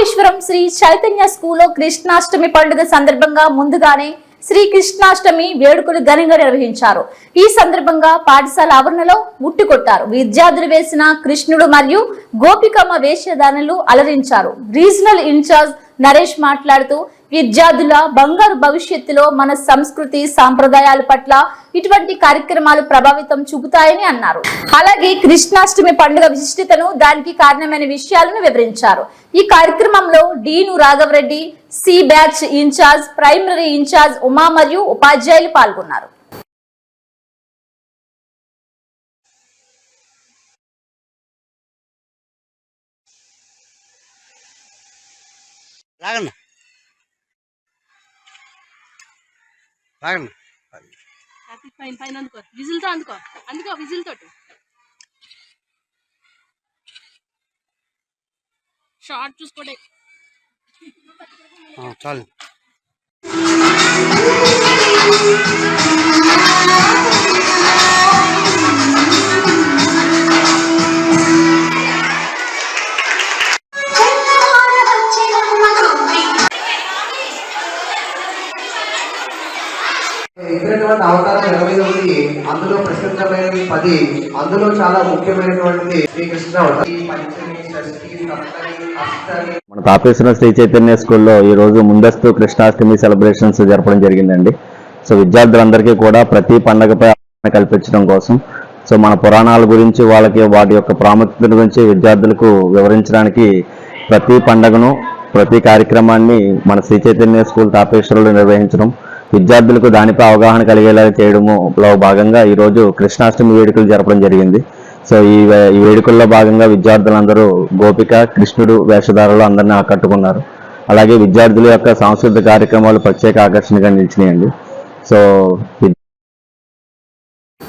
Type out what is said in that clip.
కాళేశ్వరం శ్రీ చైతన్య స్కూల్లో కృష్ణాష్టమి పండుగ సందర్భంగా ముందుగానే శ్రీ కృష్ణాష్టమి వేడుకలు ఘనంగా నిర్వహించారు. ఈ సందర్భంగా పాఠశాల ఆవరణలో ముట్టుకొట్టారు. విద్యార్థులు వేసిన కృష్ణుడు మరియు గోపికమ్మ వేషధారణలు అలరించారు. రీజనల్ ఇన్ఛార్జ్ నరేష్ మాట్లాడుతూ విద్యార్థుల బంగారు భవిష్యత్తులో మన సంస్కృతి సాంప్రదాయాల పట్ల ఇటువంటి కార్యక్రమాలు ప్రభావితం చూపుతాయని అన్నారు. అలాగే కృష్ణాష్టమి పండుగ విశిష్టతను దానికి కారణమైన విషయాలను వివరించారు. ఈ కార్యక్రమంలో dean Raghavareddy C batch incharge primary incharge Uma మరియు ఉపాధ్యాయులు పాల్గొన్నారు. రాగన్నా. లాగండి పైన పైన అందుకో. విజిల్తో అందుకో. అందుకో విజిల్ తోటి షార్ట్ చూసుకోండి చాలు. ఇచ్చినటువంటి అవతారం ఇరవై ఒకటి అందులో ప్రసిద్ధమైనవి పది. అందులో చాలా ముఖ్యమైనటువంటిది శ్రీకృష్ణ మన తాపేశ్వరం శ్రీ చైతన్య స్కూల్లో ఈ రోజు ముందస్తు కృష్ణాష్టమి సెలబ్రేషన్స్ జరపడం జరిగిందండి. సో విద్యార్థులందరికీ కూడా ప్రతి పండగపై అవగాహన కల్పించడం కోసం సో మన పురాణాల గురించి వాళ్ళకి వాటి యొక్క ప్రాముఖ్యత గురించి విద్యార్థులకు వివరించడానికి ప్రతి పండగను ప్రతి కార్యక్రమాన్ని మన శ్రీ చైతన్య స్కూల్ తాపేశ్వరంలో నిర్వహించడం విద్యార్థులకు దానిపై అవగాహన కలిగేలా చేయడంలో భాగంగా ఈరోజు కృష్ణాష్టమి వేడుకలు జరపడం జరిగింది. సో ఈ ఈ వేడుకల్లో భాగంగా విద్యార్థులందరూ గోపిక కృష్ణుడు వేషధారలు అందరినీ ఆకట్టుకున్నారు. అలాగే విద్యార్థుల యొక్క సాంస్కృతిక కార్యక్రమాలు ప్రత్యేక ఆకర్షణగా నిలిచినాయండి. సో